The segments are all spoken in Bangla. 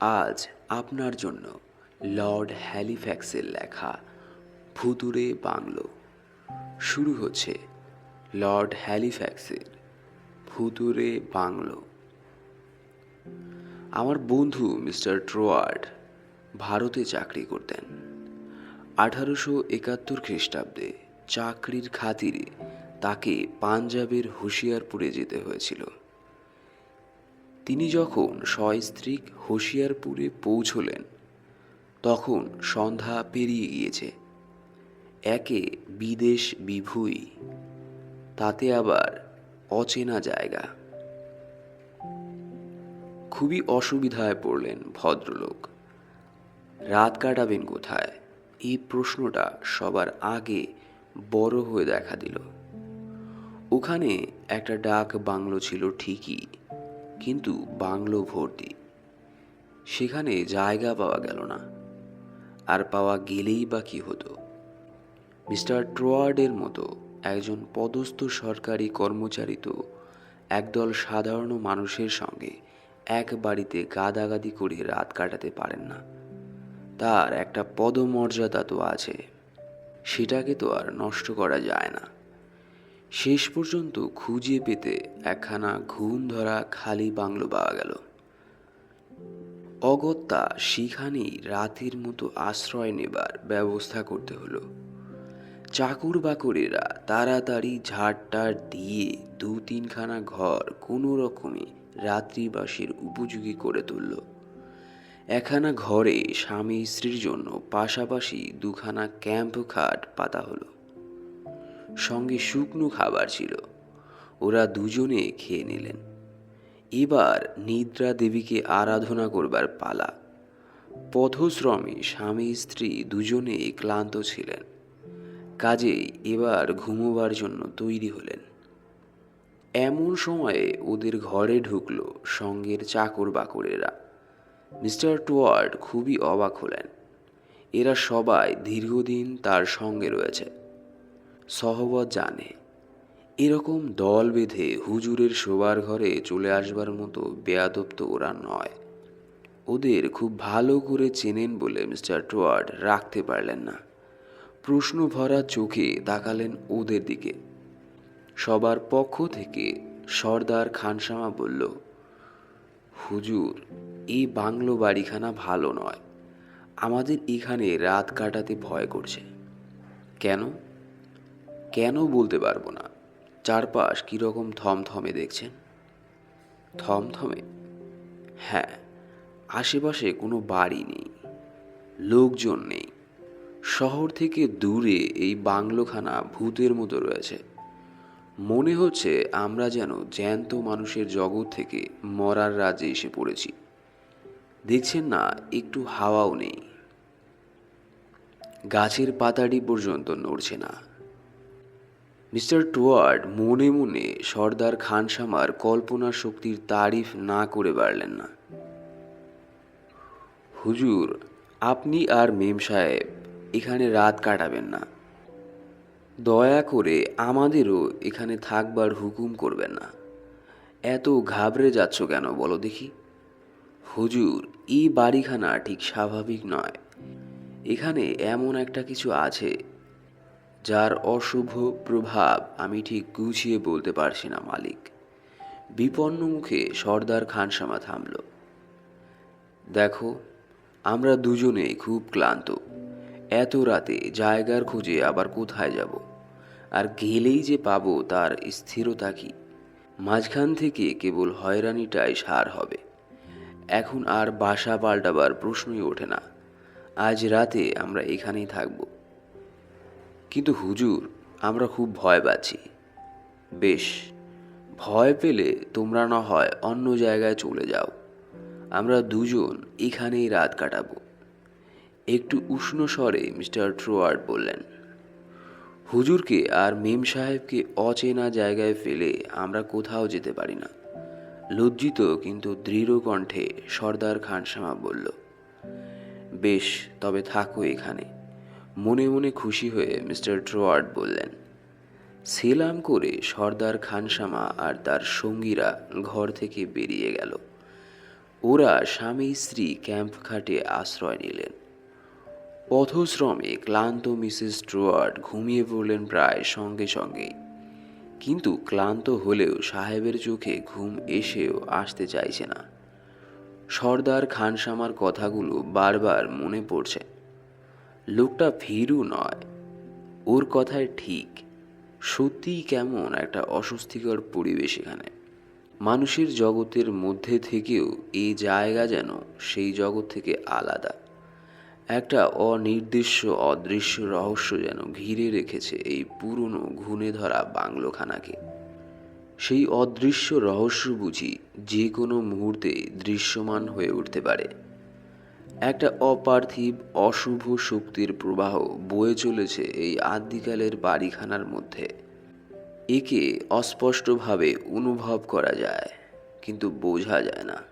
আজ আপনার জন্য লর্ড হ্যালিফ্যাক্সের লেখা ভুতুরে বাংলো। শুরু হচ্ছে লর্ড হ্যালিফ্যাক্সের ভুতুরে বাংলো। আমার বন্ধু মিস্টার ট্রোয়ার্ড ভারতে চাকরি করতেন। আঠারোশো একাত্তর খ্রিস্টাব্দে চাকরির খাতিরে তাকে পাঞ্জাবের হুঁশিয়ারপুরে যেতে হয়েছিল। তিনি যখন সস্ত্রীক হোশিয়ারপুরে পৌঁছলেন, তখন সন্ধ্যা পেরিয়ে গিয়েছে। একে বিদেশ বিভুই, তাতে আবার অচেনা জায়গা। খুবই অসুবিধায় পড়লেন ভদ্রলোক। রাত কাটাবেন কোথায়? এই প্রশ্নটা সবার আগে বড় হয়ে দেখা দিল। ওখানে একটা ডাক বাংলো ছিল ঠিকই। কিন্তু বাংলো ভর্তি। সেখানে জায়গা পাওয়া গেল না। আর পাওয়া গেলেই বা কি হতো? মিস্টার ট্রোয়ার্ডের মতো একজন পদস্থ সরকারি কর্মচারী তো একদল সাধারণ মানুষের সঙ্গে এক বাড়িতে গাদাগাদি করে রাত কাটাতে পারেন না। তার একটা পদমর্যাদা তো আছে। সেটাকে তো আর নষ্ট করা যায় না। শেষ পর্যন্ত খুঁজে পেতে একখানা ঘুম ধরা খালি বাংলো পাওয়া গেল। অগত্যা সেখানেই রাতের মতো আশ্রয় নেবার ব্যবস্থা করতে হলো। চাকর বাকরেরা তাড়াতাড়ি ঝাড়টার দিয়ে দু তিনখানা ঘর কোনো রকমে রাত্রিবাসের উপযোগী করে তুলল। একখানা ঘরে স্বামী স্ত্রীর জন্য পাশাপাশি দুখানা ক্যাম্প খাট পাতা হলো। সঙ্গে শুকনো খাবার ছিল। ওরা দুজনে খেয়ে নিলেন। এবার নিদ্রা দেবীকে আরাধনা করবার পালা। পথশ্রমে স্বামী স্ত্রী দুজনেই ক্লান্ত ছিলেন। কাজেই এবার ঘুমোবার জন্য তৈরি হলেন। এমন সময়ে ওদের ঘরে ঢুকল সঙ্গের চাকর বাকরেরা। মিস্টার টুয়ার্ড খুবই অবাক হলেন। এরা সবাই দীর্ঘদিন তার সঙ্গে রয়েছে। সহবত জানে। এরকম দল বেঁধে হুজুরের শোবার ঘরে চলে আসবার মতো বেয়াদব তো ওরা নয়। ওদের খুব ভালো করে চেনেন বলে মিস্টার টুয়ার্ড রাখতে পারলেন না। প্রশ্ন ভরা চোখে তাকালেন ওদের দিকে। সবার পক্ষ থেকে সর্দার খানসামা বলল, হুজুর এই বাংলো বাড়িখানা ভালো নয়। আমাদের এখানে রাত কাটাতে ভয় করছে। কেন? কেন বলতে পারব না? চারপাশ কীরকম থমথমে দেখছেন? থমথমে? হ্যাঁ আশেপাশে কোনো বাড়ি নেই, লোকজন নেই। শহর থেকে দূরে এই বাংলোখানা ভূতের মতো রয়েছে। মনে হচ্ছে আমরা যেন জ্যান্ত মানুষের জগৎ থেকে মরার রাজে এসে পড়েছি। দেখছেন না, একটু হাওয়াও নেই। গাছের পাতাটি পর্যন্ত নড়ছে না। মিস্টার টুয়ার্ড মনে মনে সর্দার খানসামার কল্পনা শক্তির তারিফ না করে পারলেন না। হুজুর, আপনি আর মেম সাহেব এখানে রাত কাটাবেন না। দয়া করে আমাদেরও এখানে থাকবার হুকুম করবেন না। এত ঘাবড়ে যাচ্ছ কেন বলো দেখি? হুজুর, এই বাড়িখানা ঠিক স্বাভাবিক নয়। এখানে এমন একটা কিছু আছে যার অশুভ প্রভাব আমি ঠিক গুছিয়ে বলতে পারছি না, মালিক। বিপন্ন মুখে সর্দার খানসামা থামল। দেখো, আমরা দুজনেই খুব ক্লান্ত। এত রাতে জায়গার খুঁজে আবার কোথায় যাব? আর গেলেই যে পাবো তার স্থিরতা কি? মাঝখান থেকে কেবল হয়রানিটাই সার হবে। এখন আর বাসা পাল্টাবার প্রশ্নই ওঠে না। আজ রাতে আমরা এখানেই থাকব। কিন্তু হুজুর, আমরা খুব ভয় পাচ্ছি। বেশ, ভয় পেলে তোমরা না হয় অন্য জায়গায় চলে যাও। আমরা দুজন এখানেই রাত কাটাবো। একটু উষ্ণ স্বরে মিস্টার ট্রোয়ার্ড বললেন, হুজুরকে আর মেম সাহেবকে অচেনা জায়গায় ফেলে আমরা কোথাও যেতে পারি না। লজ্জিত কিন্তু দৃঢ় কণ্ঠে সর্দার খানসামা বলল, বেশ, তবে থাকো এখানে। মনে মনে খুশি হয়ে মিস্টার ট্রোয়ার্ড বললেন, সেলাম করে সর্দার খানসামা আর তার সঙ্গীরা ঘর থেকে বেরিয়ে গেল। ওরা স্বামী স্ত্রী ক্যাম্প খাটে আশ্রয় নিলেন। পথশ্রমে ক্লান্ত মিসেস স্টুয়ার্ট ঘুমিয়ে পড়লেন প্রায় সঙ্গে সঙ্গেই। কিন্তু ক্লান্ত হলেও সাহেবের চোখে ঘুম এসেও আসতে চাইছে না। সর্দার খানসামার কথাগুলো বারবার মনে পড়ছে। লোকটা ভীরু নয়, ওর কথায় ঠিক। সত্যিই কেমন একটা অস্বস্তিকর পরিবেশ এখানে। মানুষের জগতের মধ্যে থেকেও এই জায়গা যেন সেই জগৎ থেকে আলাদা। একটা অনির্দিষ্ট, অদৃশ্য রহস্য যেন ঘিরে রেখেছে এই পুরনো ঘুণে ধরা বাংলোখানাকে। সেই অদৃশ্য রহস্য বুঝি যে কোনো মুহূর্তে দৃশ্যমান হয়ে উঠতে পারে। একটা অপার্থিব অশুভ শক্তির প্রবাহ বয়ে চলেছে এই আদিকালের বাড়িখানার মধ্যে। একে অস্পষ্টভাবে অনুভব করা যায়, কিন্তু বোঝা যায় না।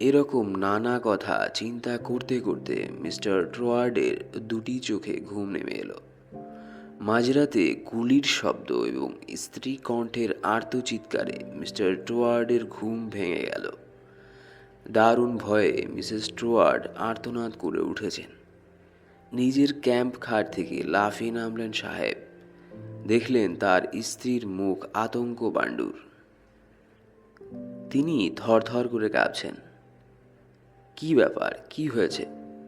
এরকম নানা কথা চিন্তা করতে করতে মিস্টার ট্রোয়ার্ডের দুটি চোখে ঘুম নেমে এলো। মাঝরাতে গুলির শব্দ এবং স্ত্রী কণ্ঠের আর্তচিৎকারে মিস্টার ট্রোয়ার্ডের ঘুম ভেঙে গেল। দারুণ ভয়ে মিসেস ট্রোয়ার্ড আর্তনাদ করে উঠেছেন। নিজের ক্যাম্প খাট থেকে লাফিয়ে নামলেন সাহেব। দেখলেন তার স্ত্রীর মুখ আতঙ্ক বাণ্ডুর তিনি থরথর করে কাঁপছেন। কি ব্যাপার? কি হয়েছে?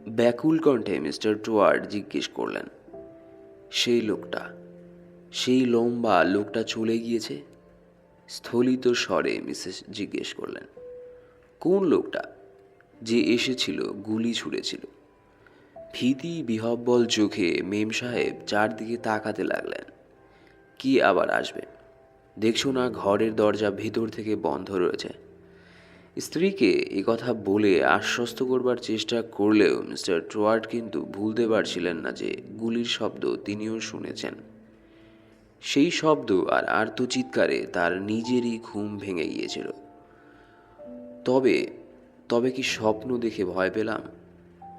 ব্যাকুল কণ্ঠে মিস্টার টুয়ার্ড জিজ্ঞেস করলেন। সেই লোকটা? সেই লম্বা লোকটা চলে গিয়েছে? স্থলিত স্বরে মিসেস জিজ্ঞেস করলেন। কোন লোকটা যে এসেছিল, গুলি ছুঁড়েছিল? ভীতি বিহব্বল চোখে মেম সাহেব চারদিকে তাকাতে লাগলেন। কি আবার আসবে? দেখছ না ঘরের দরজা ভেতর থেকে বন্ধ রয়েছে। স্ত্রীকে এ কথা বলে আশ্বস্ত করবার চেষ্টা করলেও মিস্টার ট্রোয়ার্ড কিন্তু ভুলতে পারছিলেন না যে গুলির শব্দ তিনিও শুনেছেন। সেই শব্দ আর আর্তচিৎকারে তার নিজেরই ঘুম ভেঙে গিয়েছিল। তবে তবে কি স্বপ্ন দেখে ভয় পেলাম?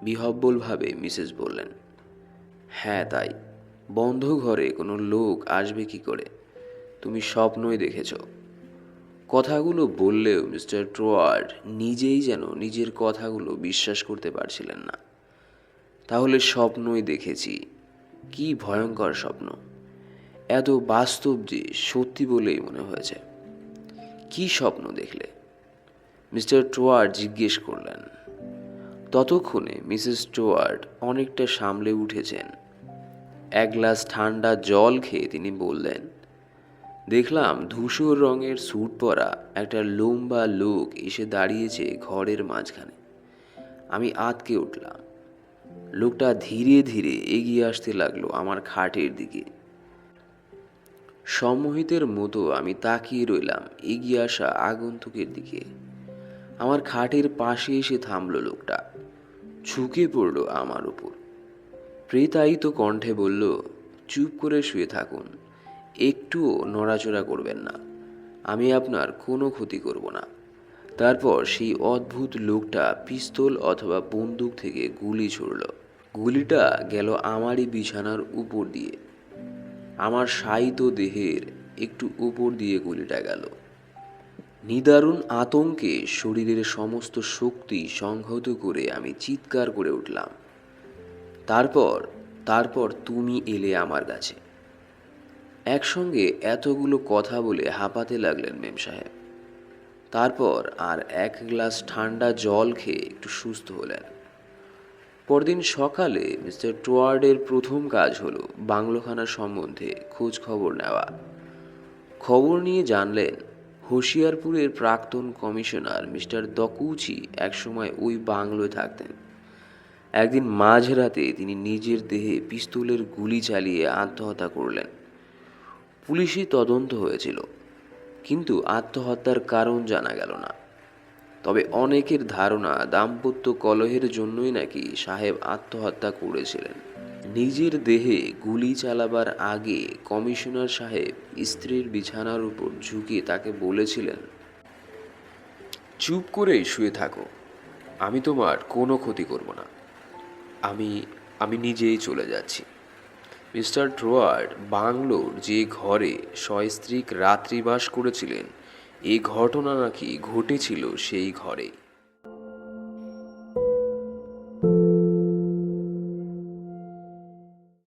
বিহব্বলভাবে মিসেস বললেন হ্যাঁ তাই, বন্ধ ঘরে কোনো লোক আসবে কি করে? তুমি স্বপ্নই দেখেছ। কথাগুলো বললেও মিস্টার ট্রোয়ার্ড নিজেই যেন নিজের কথাগুলো বিশ্বাস করতে পারছিলেন না। তাহলে স্বপ্নই দেখেছি। কি ভয়ঙ্কর স্বপ্ন। এত বাস্তব যে সত্যি বলেই মনে হয়েছে। কি স্বপ্ন দেখলে? মিস্টার টোয়ার্ড জিজ্ঞেস করলেন, ততক্ষণে মিসেস টোয়ার্ড অনেকটা সামলে উঠেছেন। এক গ্লাস ঠান্ডা জল খেয়ে তিনি বললেন, দেখলাম ধূসর রঙের স্যুট পরা একটা লম্বা লোক এসে দাঁড়িয়েছে ঘরের মাঝখানে। আমি আতকে উঠলাম। লোকটা ধীরে ধীরে এগিয়ে আসতে লাগল আমার খাটের দিকে। সম্মোহিতের মতো আমি তাকিয়ে রইলাম এগিয়ে আসা আগন্তুকের দিকে। আমার খাটের পাশে এসে থামলো লোকটা। ঝুঁকে পড়ল আমার উপর। প্রেতায়িত কণ্ঠে বলল, চুপ করে শুয়ে থাকুন। একটুও নড়াচড়া করবেন না। আমি আপনার কোনো ক্ষতি করব না। তারপর সেই অদ্ভুত লোকটা পিস্তল অথবা বন্দুক থেকে গুলি ছুড়ল। গুলিটা গেল আমারই বিছানার উপর দিয়ে। আমার শায়িত দেহের একটু উপর দিয়ে গুলিটা গেল। নিদারুণ আতঙ্কে শরীরের সমস্ত শক্তি সংহত করে আমি চিৎকার করে উঠলাম। তারপর তারপর তুমি এলে আমার কাছে। একসঙ্গে এতগুলো কথা বলে হাঁপাতে লাগলেন মেম সাহেব। তারপর আর এক গ্লাস ঠান্ডা জল খেয়ে একটু সুস্থ হলেন। পরদিন সকালে মিস্টার টোয়ার্ডের প্রথম কাজ হলো বাংলোখানা সম্বন্ধে খোঁজ খবর নেওয়া। খবর নিয়ে জানলেন হোশিয়ারপুরের প্রাক্তন কমিশনার মিস্টার দকুচি একসময় ওই বাংলোয় থাকতেন। একদিন মাঝরাতে তিনি নিজের দেহে পিস্তলের গুলি চালিয়ে আত্মহত্যা করলেন। পুলিশি তদন্ত হয়েছিল, কিন্তু আত্মহত্যার কারণ জানা গেল না। তবে অনেকের ধারণা দাম্পত্য কলহের জন্যই নাকি সাহেব আত্মহত্যা করেছিলেন। নিজের দেহে গুলি চালাবার আগে কমিশনার সাহেব স্ত্রীর বিছানার উপর ঝুঁকে তাকে বলেছিলেন, চুপ করেই শুয়ে থাকো। আমি তোমার কোনো ক্ষতি করব না। আমি আমি নিজেই চলে যাচ্ছি। মিস্টার ট্রোয়ার্ড বাংলোর যে ঘরে সস্ত্রীক রাত্রিবাস করেছিলেন এই ঘটনা নাকি ঘটেছিল সেই ঘরেই।